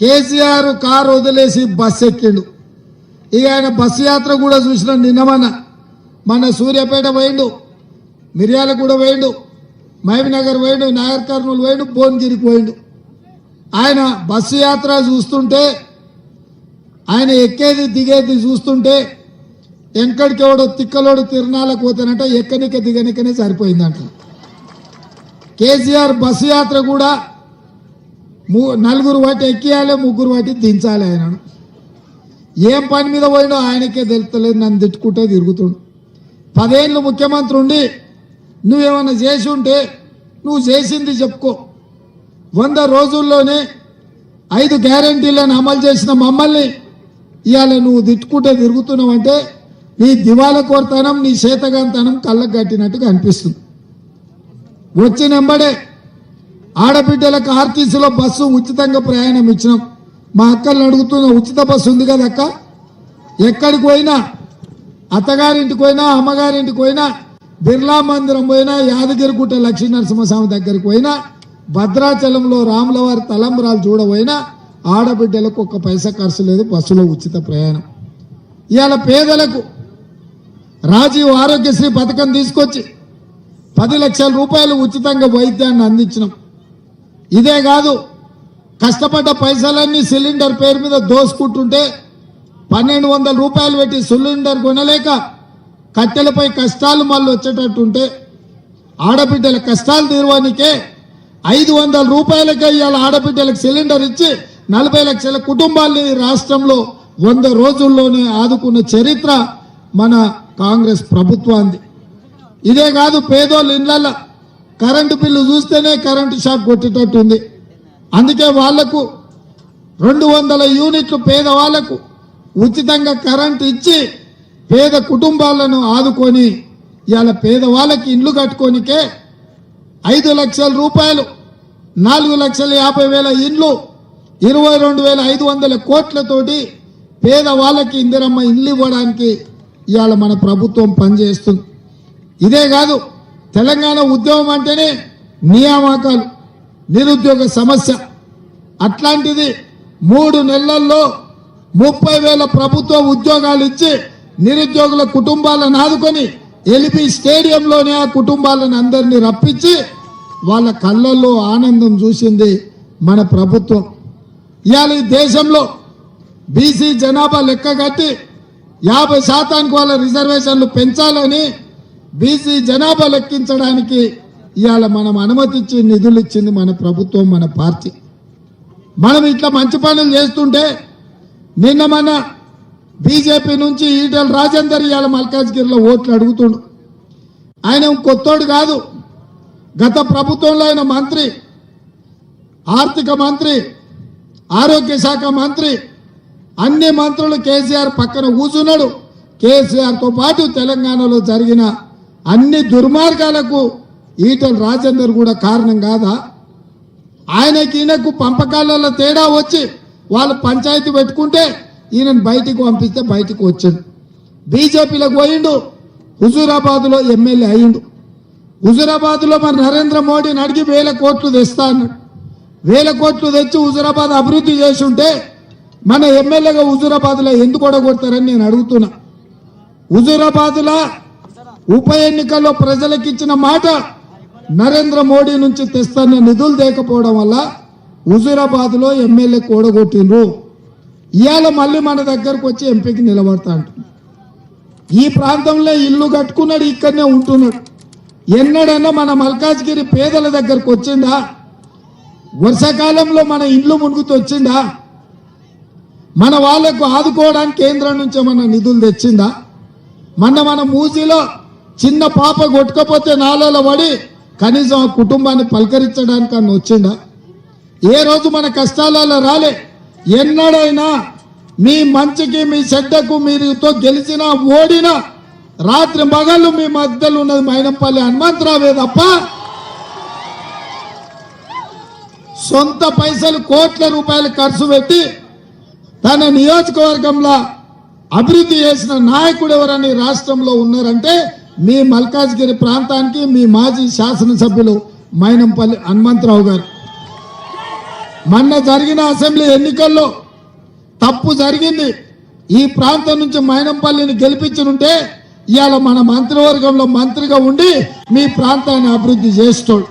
KCR car వదిలేసి bus ఎక్కిండు. ఇక ఆయన బస్సు యాత్ర కూడా చూసిన నిన్నమన్న మన సూర్యాపేట పోయిండు మిర్యాల కూడా పోయిండు మహబూబ్నగర్ పోయిండు నాగర్ కర్నూలు పోయిండు భువనగిరికి పోయిండు. ఆయన బస్సు యాత్ర చూస్తుంటే ఆయన ఎక్కేది దిగేది చూస్తుంటే ఎంకడికెవడో తిక్కలోడు తిరునాళ్ళకు పోతానంట ఎక్కనిక దిగనికనే సరిపోయిందంట. కేసీఆర్ బస్సు యాత్ర కూడా ము- నలుగురు వాటి ఎక్కియాలి ముగ్గురు వాటి దించాలి ఆయనను. ఏం పని మీద పోయినో ఆయనకే తెలుస్తలేదు నన్ను తిట్టుకుంటే తిరుగుతుండు. పదేళ్ళు ముఖ్యమంత్రి ఉండి నువ్వేమన్నా చేసి ఉంటే నువ్వు చేసింది చెప్పుకో. వంద రోజుల్లోనే ఐదు గ్యారంటీలను అమలు చేసిన మమ్మల్ని ఇవాళ నువ్వు తిట్టుకుంటే తిరుగుతున్నావంటే నీ దివాల కోరతనం నీ చేతగాంతనం కళ్ళకు కట్టినట్టుగా అనిపిస్తుంది. వచ్చినెంబడే ఆడబిడ్డలకు ఆర్టీసీలో బస్సు ఉచితంగా ప్రయాణం ఇచ్చినాం. మా అక్కల్ని అడుగుతున్న ఉచిత బస్సు ఉంది కదా అక్క? ఎక్కడికి పోయినా? అత్తగారింటికి పోయినా? అమ్మగారింటికి పోయినా? బిర్లా మందిరం పోయినా? యాదగిరిగుట్ట లక్ష్మీ నరసింహస్వామి దగ్గరికి పోయినా? భద్రాచలంలో రాములవారి తలంబరాలు చూడబోయినా? ఆడబిడ్డలకు ఒక్క పైసా ఖర్చు లేదు బస్సులో ఉచిత ప్రయాణం. ఇవాళ పేదలకు రాజీవ్ ఆరోగ్యశ్రీ పథకం తీసుకొచ్చి పది లక్షల రూపాయలు ఉచితంగా వైద్యాన్ని అందించినాం. ఇదే కాదు కష్టపడ్డ పైసలన్నీ సిలిండర్ పేరు మీద దోసుకుంటుంటే పన్నెండు వందల రూపాయలు పెట్టి సిలిండర్ కొనలేక కట్టెలపై కష్టాలు మళ్ళీ వచ్చేటట్టుంటే ఆడబిడ్డల కష్టాలు తీర్వానికే ఐదు వందల రూపాయలకే ఇవాళ ఆడబిడ్డలకు సిలిండర్ ఇచ్చి నలభై లక్షల కుటుంబాల్ని రాష్ట్రంలో వంద రోజుల్లోనే ఆదుకున్న చరిత్ర మన కాంగ్రెస్ ప్రభుత్వాన్ని ఇదే కాదు పేదోళ్ళ ఇళ్ళల్లో కరెంటు బిల్లు చూస్తేనే కరెంటు షాక్ కొట్టేటట్టుంది. అందుకే వాళ్ళకు రెండు వందల యూనిట్లు పేదవాళ్ళకు ఉచితంగా కరెంటు ఇచ్చి పేద కుటుంబాలను ఆదుకొని ఇవాళ పేదవాళ్ళకి ఇండ్లు కట్టుకోనికే ఐదు లక్షల రూపాయలు నాలుగు లక్షల యాభై వేల ఇండ్లు ఇరవై రెండు వేల ఐదు వందల కోట్లతోటి పేదవాళ్ళకి ఇందిరమ్మ ఇండ్లు ఇవ్వడానికి ఇవాళ మన ప్రభుత్వం పనిచేస్తుంది. ఇదే కాదు తెలంగాణ ఉద్యమం అంటేనే నియామకాలు నిరుద్యోగ సమస్య. అట్లాంటిది మూడు నెలల్లో ముప్పై వేల ప్రభుత్వ ఉద్యోగాలు ఇచ్చి నిరుద్యోగుల కుటుంబాలను ఆదుకొని ఎలిపి స్టేడియంలోనే ఆ కుటుంబాలను అందరినీ రప్పించి వాళ్ళ కళ్ళల్లో ఆనందం చూసింది మన ప్రభుత్వం. ఇవాళ ఈ దేశంలో బీసీ జనాభా లెక్క కట్టి యాభై శాతానికి వాళ్ళ రిజర్వేషన్లు పెంచాలని బీసీ జనాభా లెక్కించడానికి ఇవాళ మనం అనుమతిచ్చి నిధులు ఇచ్చింది మన ప్రభుత్వం మన పార్టీ. మనం ఇట్లా మంచి పనులు చేస్తుంటే నిన్న మన బీజేపీ నుంచి ఈటల రాజేందర్ ఇవాళ మల్కాజ్గిరిలో ఓట్లు అడుగుతుండు. ఆయన కొత్తోడు కాదు. గత ప్రభుత్వంలో ఆయన మంత్రి ఆర్థిక మంత్రి ఆరోగ్య శాఖ మంత్రి అన్ని మంత్రులు కేసీఆర్ పక్కన కూర్చున్నాడు. కేసీఆర్తో పాటు తెలంగాణలో జరిగిన అన్ని దుర్మార్గాలకు ఈటల రాజేందర్ కూడా కారణం కాదా? ఆయనకి ఈయనకు పంపకాలలో తేడా వచ్చి వాళ్ళు పంచాయతీ పెట్టుకుంటే ఈయనను బయటికి పంపిస్తే బయటికి వచ్చాడు. బీజేపీలకు పోయిండు హుజూరాబాద్లో ఎమ్మెల్యే అయిండు హుజూరాబాద్లో మరి నరేంద్ర మోడీని అడిగి వేల కోట్లు తెస్తా అన్నాడు. వేల కోట్లు తెచ్చి హుజూరాబాద్ అభివృద్ధి చేసి ఉంటే మన ఎమ్మెల్యేగా హుజూరాబాద్లో ఎందుకు కొడతారని నేను అడుగుతున్నా. హుజూరాబాద్లో ఉప ఎన్నికల్లో ప్రజలకు ఇచ్చిన మాట నరేంద్ర మోడీ నుంచి తెస్తున్న నిధులు లేకపోవడం వల్ల హుజూరాబాద్లో ఎమ్మెల్యే కూడగొట్టిండ్రు. ఇవాళ మళ్ళీ మన దగ్గరకు వచ్చి ఎంపీకి నిలబడతా ఈ ప్రాంతంలో ఇల్లు కట్టుకున్నాడు ఇక్కడనే ఉంటున్నాడు. ఎన్నడన్నా మన మల్కాజ్గిరి పేదల దగ్గరకు వచ్చిందా వర్షాకాలంలో మన ఇండ్లు మునుగుతూ వచ్చిందా మన వాళ్ళకు ఆదుకోవడానికి కేంద్రం నుంచి మన నిధులు తెచ్చిందా? మన మన మూసీలో చిన్న పాప కొట్టుకపోతే నాలలో పడి కనీసం ఆ కుటుంబాన్ని పలకరించడానికి అన్న వచ్చిండా ఏ రోజు మన కష్టాలలో రాలే. ఎన్నడైనా మీ మంచికి మీ చెడ్డకు మీరుతో గెలిచినా ఓడినా రాత్రి మగళ్ళు మీ మధ్యలో ఉన్నది మైనంపల్లి హనుమంతరావే తప్ప సొంత పైసలు కోట్ల రూపాయలు ఖర్చు పెట్టి తన నియోజకవర్గంలో అభివృద్ధి చేసిన నాయకుడు ఎవరని రాష్ట్రంలో ఉన్నారంటే మీ మల్కాజ్గిరి ప్రాంతానికి మీ మాజీ శాసనసభ్యులు మైనంపల్లి హనుమంతరావు గారు. మొన్న జరిగిన అసెంబ్లీ ఎన్నికల్లో తప్పు జరిగింది. ఈ ప్రాంతం నుంచి మైనంపల్లిని గెలిపించనుంటే ఇవాళ మన మంత్రివర్గంలో మంత్రిగా ఉండి మీ ప్రాంతాన్ని అభివృద్ధి చేస్తాడు